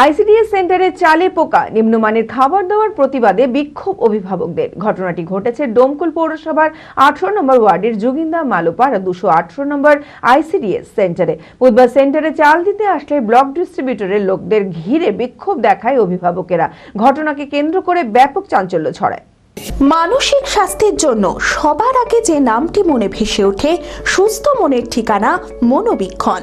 ICDS সেন্টারে চালে পোকা, নিম্নমানের খাবার দেওয়ার প্রতিবাদে বিক্ষোভ অভিভাবকদের। ঘটনাটি ঘটেছে ডোমকুল পৌরসভার আঠারো নম্বর ওয়ার্ডের যোগিন্দা মালোপাড়া দুশো আঠারো নম্বর আইসিডিএস সেন্টারে। বুধবার সেন্টারে চাল দিতে আসলে ব্লক ডিস্ট্রিবিউটরের লোকদের ঘিরে বিক্ষোভ দেখায় অভিভাবকেরা। ঘটনাকে কেন্দ্র করে ব্যাপক চাঞ্চল্য ছড়ায়। মানসিক স্বাস্থ্যের জন্য সবার আগে যে নামটি মনে ভেসে ওঠে, সুস্থ মনের ঠিকানা মনোবীক্ষণ।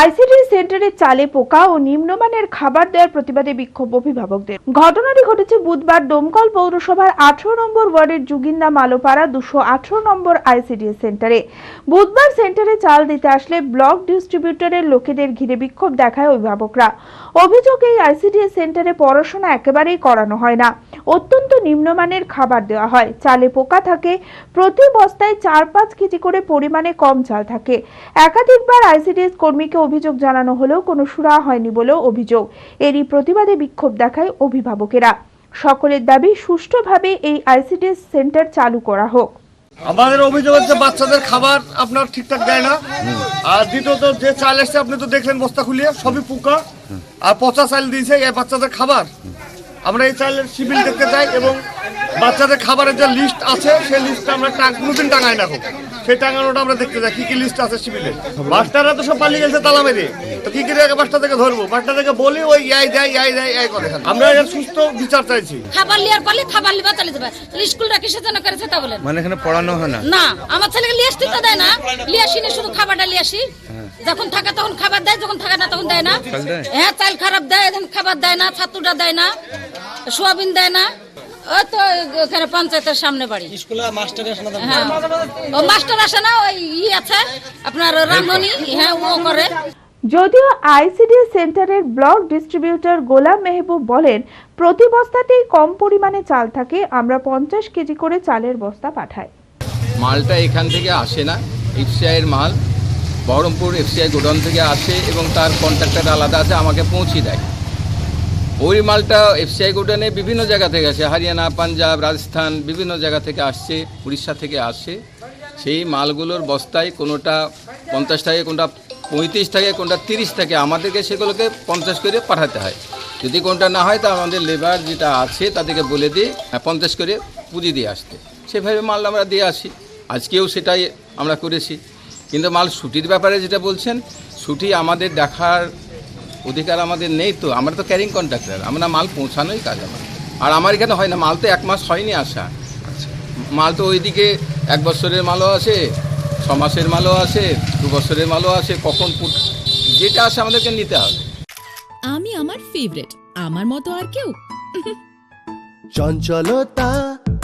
ICD সেন্টারে চালে পোকা ও নিম্নমানের খাবার দেওয়ার প্রতিবাদে বিক্ষোভ অভিভাবকদের। ঘটনাটি ঘটেছে বুধবার ডোমকল পৌরসভার আঠারো নম্বর ওয়ার্ডের যুগিন্দা মালোপাড়া দুশো আঠারো নম্বর আইসিডিএস সেন্টারে। বুধবার সেন্টারে চাল দিতে আসলে ব্লক ডিস্ট্রিবিউটরের লোকেদের ঘিরে বিক্ষোভ দেখায় অভিভাবকরা। অভিযোগ, এই আইসিডিএস সেন্টারে পড়াশোনা একেবারেই করানো হয় না। অত্যন্ত নিম্নমানের খাবার দেওয়া হয়। চালে পোকা থাকে, প্রতি বস্তায় চার পাঁচ কেজি করে পরিমাণে কম চাল থাকে। একাধিকবার আইসিডিএস কর্মীকে অভিযোগ জানানো হলেও কোনো সুরা হয়নি বলেও অভিযোগ। এরই প্রতিবাদে বিক্ষোভ দেখায় অভিভাবকেরা। সকলের দাবি, সুষ্ঠুভাবে এই আইসিডিএস সেন্টার চালু করা হোক। আমাদের অভিযোগ হচ্ছে বাচ্চাদের খাবার আপনার ঠিকঠাক দেয় না। আর দ্বিতীয়ত, যে চাল এসছে, আপনি তো দেখলেন বস্তা খুলিয়ে, সবই পোকা। আর পচা চাল দিয়েছে এই বাচ্চাদের খাবার। আমরা এই চাইলে সিভিল দেখতে চাই এবং বাচ্চাদের খাবারের যে লিস্ট আছে সেই লিস্টটা আমরা কোনোদিন টাঙাই না খুব সেই টাঙানোটা আমরা দেখতে যাই কি কি লিস্ট আছে সিভিলে মাস্টাররা তো সব পালিয়ে গেছে তালা মেরে। তো কি করে আগে বাসটা থেকে ধরবো? বাসটা থেকে বলি ওই ইয়াই দেয় ইয়াই দেয় ইয়াই করে। আমরা এর সুস্থ বিচার চাইছি। খাবার লিয়ার পারলে খাবার লিবা চলে যাবে তাহলে স্কুলটা কিসের জন্য করেছে তা বলেন। মানে এখানে পড়ানো হয় না? না আমার ছেলেকে লিয়ে আসতে দেয় না। লিয়ে আসি না শুধু খাবারটা লিয়ে আসি। যখন থাকে তখন খাবার দেয় যখন থাকে না তখন দেয় না। হ্যাঁ চাল খারাপ দেয় এখন খাবার দেয় না ছাতুটা দেয় না সোয়াবিন দেয় না। ওই তো ওখানে পঞ্চায়েতের সামনে বাড়ি। হ্যাঁ। ও মাস্টার আসে না ওই ই আছে আপনার রামধনী হ্যাঁ ও করে। যদিও আইসিডিএস সেন্টারের ব্লক ডিস্ট্রিবিউটর গোলাম মেহবুব বলেন প্রতি বস্তাতেই কম পরিমাণে চাল থাকে আমরা পঞ্চাশ কেজি করে চালের বস্তা পাঠাই। মালটা এখান থেকে আসে না এফসিআইয়ের মাল। বহরমপুর এফসিআই গোডাউন থেকে আসে এবং তার কন্ট্রাক্টর আলাদা আছে আমাকে পৌঁছে দেয়। ওই মালটা এফসিআই গোডাউনে বিভিন্ন জায়গা থেকে আসে। হরিয়ানা পাঞ্জাব রাজস্থান বিভিন্ন জায়গা থেকে আসছে উড়িষ্যা থেকে আসছে সেই মালগুলোর বস্তায় কোনোটা পঞ্চাশ টাকা কোনটা পঁয়ত্রিশ টাকা কোনটা তিরিশ টাকা আমাদেরকে সেগুলোকে পঞ্চাশ করে পাঠাতে হয়। যদি কোনটা না হয় তা আমাদের লেবার যেটা আছে তাদেরকে বলে দিই হ্যাঁ, পঞ্চাশ করে পুঁজি দিয়ে আসতে। সেভাবে মাল আমরা দিয়ে আসি। আজকেও সেটাই আমরা করেছি। কিন্তু মাল ছুটির ব্যাপারে যেটা বলছেন ছুটি আমাদের দেখার অধিকার আমাদের নেই তো আমরা তো ক্যারিং কন্ট্রাক্টর আমরা মাল পৌঁছানোই কাজ আমার আর আমার এখানে হয় না মাল তো এক মাস হয়নি আসা। মাল তো ওইদিকে এক বছরের মালও আছে ছ মাসের মালও আছে দু বছরের মালও আছে কখন যেটা আসে আমাদেরকে নিতে হবে। আমি আমার ফেভারিট আমার মতো আর কেউ? চঞ্চলতা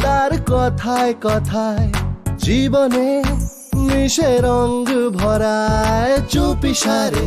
তার কথায় কথায় জীবনে মিশে রঙ ভরায় চুপি সারে।